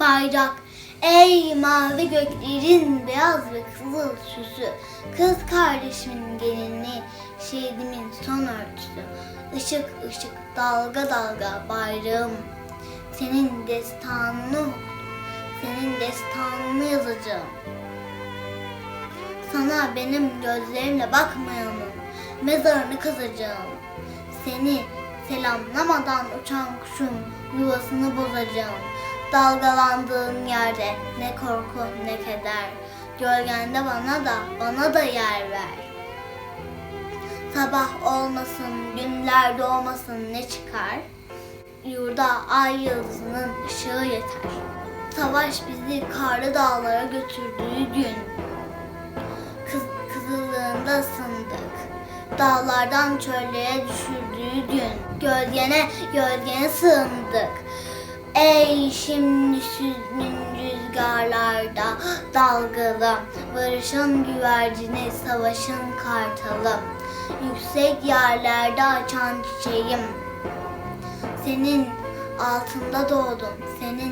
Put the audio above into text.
bayrak. Ey mavi göklerin beyaz ve kızıl süsü. Kız kardeşimin gelinliği, şehidimin son örtüsü. Işık ışık, dalga dalga bayrağım. Senin destanını, senin destanını yazacağım. Sana benim gözlerimle bakmayanın mezarını kazacağım. Seni selamlamadan uçan kuşun yuvasını bozacağım. Dalgalandığın yerde ne korku ne keder. Gölgende bana da bana da yer ver. Sabah olmasın, günler doğmasın ne çıkar? Yurda ay yıldızının ışığı yeter. Savaş bizi karlı dağlara götürdüğü gün kız, kızıllığında ısındık. Dağlardan çöllere düşürdüğü gün gölgene gölgene sığındık. Ey şimdi süzgün rüzgarlarda dalgalı, barışın güvercini, savaşın kartalı. Yüksek yerlerde açan çiçeğim, senin altında doğdum, senin